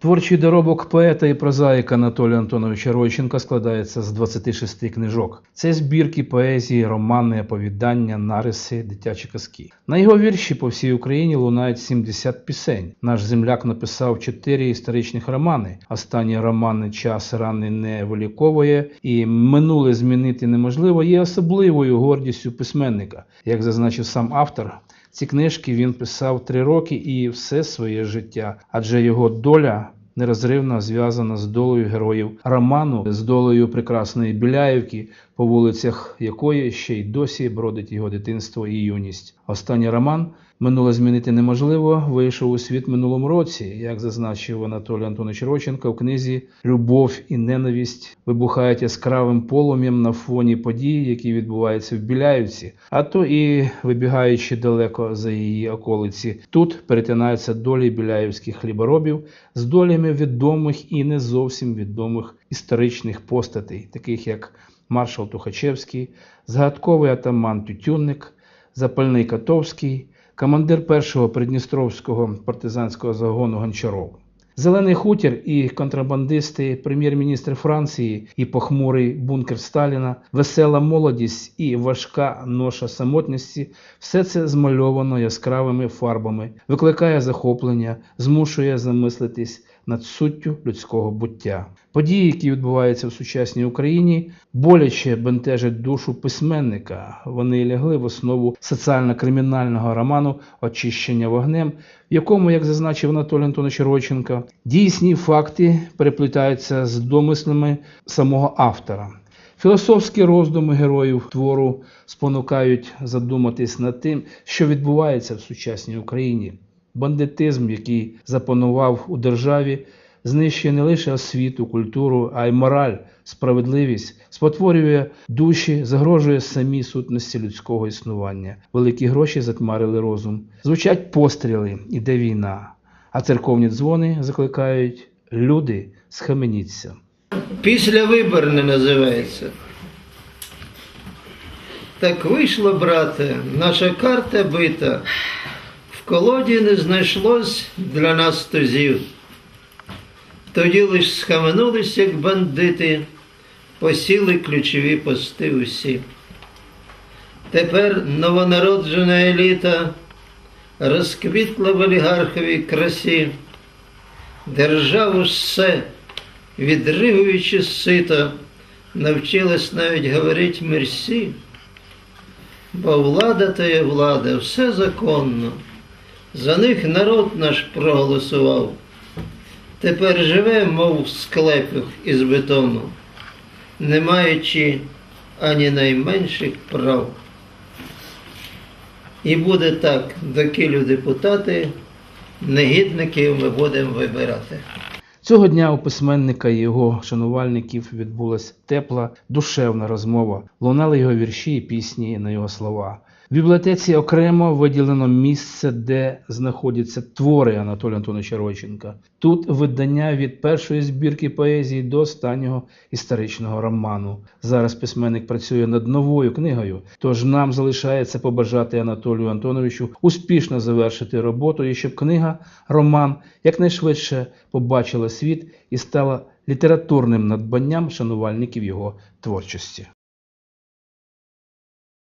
Творчий доробок поета і прозаїка Анатолія Антоновича Ройченка складається з 26 книжок. Це збірки поезії, романи, оповідання, нариси, дитячі казки. На його вірші по всій Україні лунають 70 пісень. Наш земляк написав 4 історичних романи. Останні романи Час рани не виліковує і минуле змінити неможливо є особливою гордістю письменника. Як зазначив сам автор, ці книжки він писав три роки і все своє життя, адже його доля нерозривно зв'язана з долею героїв роману, з долею прекрасної Біляївки, по вулицях якої ще й досі бродить його дитинство і юність. Останній роман Минуле змінити неможливо вийшов у світ минулому році, як зазначив Анатолій Антонович Роченко в книзі Любов і ненависть вибухають яскравим полум'ям на фоні подій, які відбуваються в Біляївці, а то і вибігаючи далеко за її околиці. Тут перетинаються долі біляївських хліборобів з долями відомих і не зовсім відомих історичних постатей, таких як маршал Тухачевський, згадковий атаман Тютюнник, запальний Котовський, командир першого придністровського партизанського загону Гончаров. Зелений хутір і контрабандисти, прем'єр-міністр Франції і похмурий бункер Сталіна, весела молодість і важка ноша самотності все це змальовано яскравими фарбами, викликає захоплення, змушує замислитись над суттю людського буття. Події, які відбуваються в сучасній Україні, боляче бентежать душу письменника. Вони лягли в основу соціально-кримінального роману Очищення вогнем, в якому, як зазначив Анатолій Антонович Ройченко, дійсні факти переплітаються з домислами самого автора. Філософські роздуми героїв твору спонукають задуматись над тим, що відбувається в сучасній Україні. Бандитизм, який запанував у державі, знищує не лише освіту, культуру, а й мораль, справедливість, спотворює душі, загрожує самій сутності людського існування. Великі гроші затмарили розум. Звучать постріли, іде війна, а церковні дзвони закликають люди, схаменіться. Після виборне називається. Так вийшло, брате, наша карта бита. Колоді не знайшлось для нас тузів. Тоді лиш схаменулись, як бандити, посіли ключові пости усі. Тепер новонароджена еліта розквітла в олігарховій красі. Державу все, відригуючи сито, навчилась навіть говорить мерсі. Бо влада та є влада, все законно. За них народ наш проголосував. Тепер живе, мов в склепах із бетону, не маючи ані найменших прав. І буде так, докілю депутати, негідників ми будемо вибирати. Цього дня у письменника і його шанувальників відбулася тепла, душевна розмова. Лунали його вірші і пісні на його слова. В бібліотеці окремо виділено місце, де знаходяться твори Анатолія Антоновича Ройченка. Тут видання від першої збірки поезії до останнього історичного роману. Зараз письменник працює над новою книгою. Тож нам залишається побажати Анатолію Антоновичу успішно завершити роботу і щоб книга, роман якнайшвидше побачила світ і стала літературним надбанням шанувальників його творчості.